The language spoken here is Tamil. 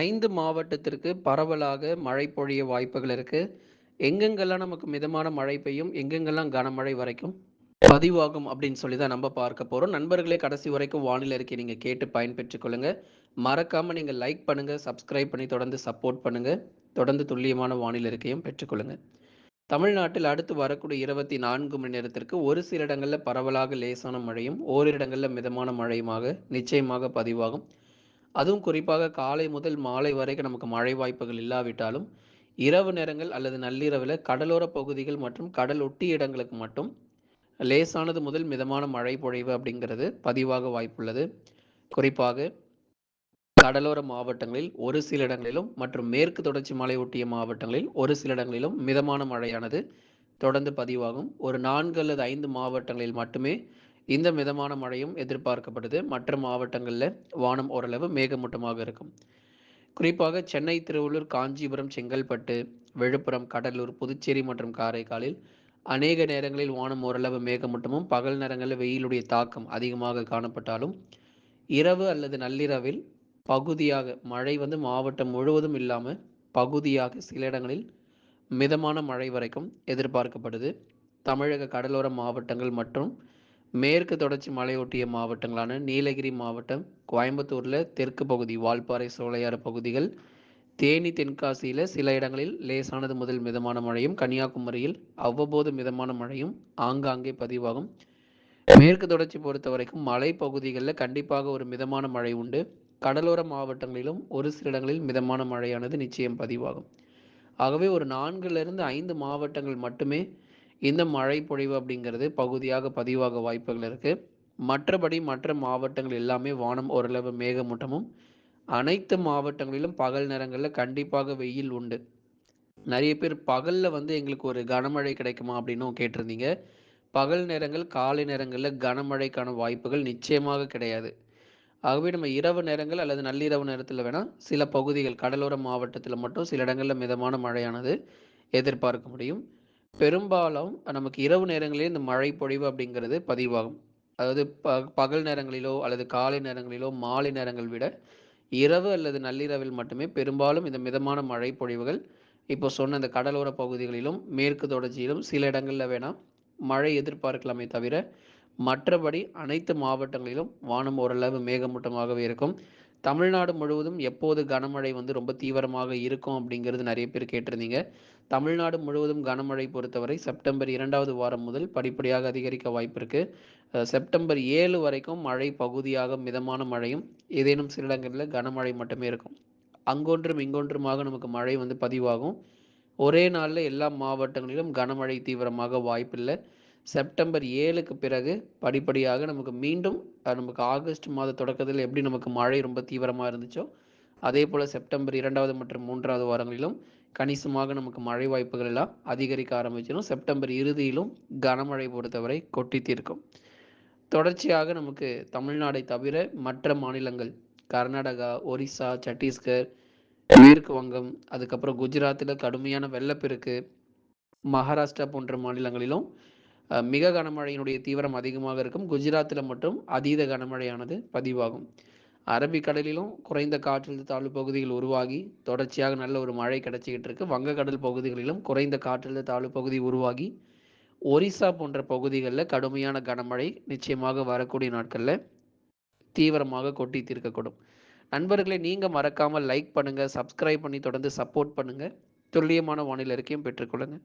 ஐந்து மாவட்டத்திற்கு பரவலாக மழை பொழிய வாய்ப்புகள் இருக்குது எங்கெங்கெல்லாம் நமக்கு மிதமான மழை பெய்யும், எங்கெங்கெல்லாம் கனமழை வரைக்கும் பதிவாகும் அப்படின்னு சொல்லி தான் நம்ம பார்க்க போகிறோம் நண்பர்களே கடைசி வரைக்கும் வானிலை இருக்கி நீங்கள் கேட்டு பயன்பெற்றுக் கொள்ளுங்க. மறக்காமல் நீங்கள் லைக் பண்ணுங்கள் சப்ஸ்கிரைப் பண்ணி தொடர்ந்து சப்போர்ட் பண்ணுங்கள் தொடர்ந்து துல்லியமான வானிலை இருக்கையும் பெற்றுக்கொள்ளுங்கள் தமிழ்நாட்டில் அடுத்து வரக்கூடிய 24 மணி நேரத்திற்கு ஒரு சில இடங்களில் பரவலாக லேசான மழையும், ஓரிரு மிதமான மழையுமாக நிச்சயமாக பதிவாகும். அதுவும் குறிப்பாக காலை முதல் மாலை வரைக்கும் நமக்கு மழை வாய்ப்புகள் இல்லாவிட்டாலும், இரவு நேரங்கள் அல்லது நள்ளிரவில் கடலோர பகுதிகள் மற்றும் கடல் ஒட்டிய இடங்களுக்கு மட்டும் லேசானது முதல் மிதமான மழை பொழிவு அப்படிங்கிறது பதிவாக வாய்ப்புள்ளது. குறிப்பாக கடலோர மாவட்டங்களில் ஒரு சில இடங்களிலும் மற்றும் மேற்கு தொடர்ச்சி மலை ஒட்டிய மாவட்டங்களில் ஒரு சில இடங்களிலும் மிதமான மழையானது தொடர்ந்து பதிவாகும். ஒரு நான்கு அல்லது ஐந்து மாவட்டங்களில் மட்டுமே இந்த மிதமான மழையும் எதிர்பார்க்கப்படுது. மற்ற மாவட்டங்களில் வானம் ஓரளவு மேகமூட்டமாக இருக்கும். குறிப்பாக சென்னை, திருவள்ளூர், காஞ்சிபுரம், செங்கல்பட்டு, விழுப்புரம், கடலூர், புதுச்சேரி மற்றும் காரைக்காலில் அநேக நேரங்களில் வானம் ஓரளவு மேகமூட்டமும், பகல் நேரங்களில் வெயிலுடைய தாக்கம் அதிகமாக காணப்பட்டாலும், இரவு அல்லது நள்ளிரவில் பகுதியாக மழை வந்து மாவட்டம் முழுவதும் இல்லாமல் பகுதியாக சில இடங்களில் மிதமான மழை வரைக்கும் எதிர்பார்க்கப்படுது. தமிழக கடலோர மாவட்டங்கள் மற்றும் மேற்கு தொடர்ச்சி மலையொட்டிய மாவட்டங்களான நீலகிரி மாவட்டம், கோயம்புத்தூரில் தெற்கு பகுதி வால்பாறை, சோலையாறு பகுதிகள், தேனி, தென்காசியில் சில இடங்களில் லேசானது முதல் மிதமான மழையும், கன்னியாகுமரியில் அவ்வப்போது மிதமான மழையும் ஆங்காங்கே பதிவாகும். மேற்கு தொடர்ச்சி பொறுத்தவரைக்கும் மலைப்பகுதிகளில் கண்டிப்பாக ஒரு மிதமான மழை உண்டு. கடலோர மாவட்டங்களிலும் ஒரு சில இடங்களில் மிதமான மழையானது நிச்சயம் பதிவாகும். ஆகவே ஒரு 4லிருந்து 5 மாவட்டங்கள் மட்டுமே இந்த மழை பொழிவு அப்படிங்கிறது பகுதியாக பதிவாக வாய்ப்புகள் இருக்குது மற்றபடி மற்ற மாவட்டங்கள் எல்லாமே வானம் ஓரளவு மேகமூட்டமும், அனைத்து மாவட்டங்களிலும் பகல் நேரங்களில் கண்டிப்பாக வெயில் உண்டு. நிறைய பேர் பகலில் வந்து எங்களுக்கு ஒரு கனமழை கிடைக்குமா அப்படின்னும் கேட்டிருந்தீங்க. பகல் நேரங்கள், காலை நேரங்களில் கனமழைக்கான வாய்ப்புகள் நிச்சயமாக கிடையாது. ஆகவே நம்ம இரவு நேரங்கள் அல்லது நள்ளிரவு நேரத்தில் வேணால் சில பகுதிகள் கடலோர மாவட்டத்தில் மட்டும் சில இடங்களில் மிதமான மழையானது எதிர்பார்க்க முடியும். பெரும்பாலும் நமக்கு இரவு நேரங்களிலே இந்த மழை பொழிவு அப்படிங்கிறது பதிவாகும். அதாவது ப பகல் நேரங்களிலோ அல்லது காலை நேரங்களிலோ, மாலை நேரங்கள் விட இரவு அல்லது நள்ளிரவில் மட்டுமே பெரும்பாலும் இந்த மிதமான மழை பொழிவுகள் இப்போ சொன்ன இந்த கடலோர பகுதிகளிலும், மேற்கு தொடர்ச்சியிலும் சில இடங்களில் வேணால் மழை எதிர்பார்க்கலாமே தவிர, மற்றபடி அனைத்து மாவட்டங்களிலும் வானம் ஓரளவு மேகமூட்டமாகவே இருக்கும். தமிழ்நாடு முழுவதும் எப்போது கனமழை வந்து ரொம்ப தீவிரமாக இருக்கும் அப்படிங்கிறது நிறைய பேர் கேட்டிருந்தீங்க. தமிழ்நாடு முழுவதும் கனமழை பொறுத்தவரை செப்டம்பர் இரண்டாவது வாரம் முதல் படிப்படியாக அதிகரிக்க வாய்ப்பிருக்கு. அ செப்டம்பர் ஏழு வரைக்கும் மழை பகுதியாக மிதமான மழையும், ஏதேனும் சில இடங்களில் கனமழை மட்டுமே இருக்கும். அங்கொன்றும் இங்கொன்றுமாக நமக்கு மழை வந்து பதிவாகும். ஒரே நாளில் எல்லா மாவட்டங்களிலும் கனமழை தீவிரமாக வாய்ப்பில்லை செப்டம்பர் ஏழுக்கு பிறகு படிப்படியாக நமக்கு மீண்டும் நமக்கு ஆகஸ்ட் மாத தொடக்கத்தில் எப்படி நமக்கு மழை ரொம்ப தீவிரமாக இருந்துச்சோ, அதே போல் செப்டம்பர் இரண்டாவது மற்றும் மூன்றாவது வாரங்களிலும் கணிசமாக நமக்கு மழை வாய்ப்புகள் எல்லாம் அதிகரிக்க ஆரம்பிச்சிடும் செப்டம்பர் இறுதியிலும் கனமழை பொறுத்தவரை கொட்டி தீர்க்கும். தொடர்ச்சியாக நமக்கு தமிழ்நாடை தவிர மற்ற மாநிலங்கள் கர்நாடகா, ஒரிசா சத்தீஸ்கர், மேற்கு வங்கம், அதுக்கப்புறம் குஜராத்தில் கடுமையான வெள்ளப்பெருக்கு, மகாராஷ்டிரா போன்ற மாநிலங்களிலும் மிக கனமழையினுடைய தீவிரம் அதிகமாக இருக்கும். குஜராத்தில் மட்டும் அதீத கனமழையானது பதிவாகும். அரபிக்கடலிலும் குறைந்த காற்றழுத்த தாழ்வு பகுதிகள் உருவாகி தொடர்ச்சியாக நல்ல ஒரு மழை கிடைச்சிக்கிட்டு இருக்கு. வங்கக்கடல் பகுதிகளிலும் குறைந்த காற்றழுத்த தாழ்வு பகுதி உருவாகி, ஒரிசா போன்ற பகுதிகளில் கடுமையான கனமழை நிச்சயமாக வரக்கூடிய நாட்களில் தீவிரமாக கொட்டி தீர்க்கக்கூடும். நண்பர்களை நீங்கள் மறக்காமல் லைக் பண்ணுங்கள் சப்ஸ்கிரைப் பண்ணி தொடர்ந்து சப்போர்ட் பண்ணுங்கள் துல்லியமான வானிலை அறிக்கையும் பெற்றுக்கொள்ளுங்கள்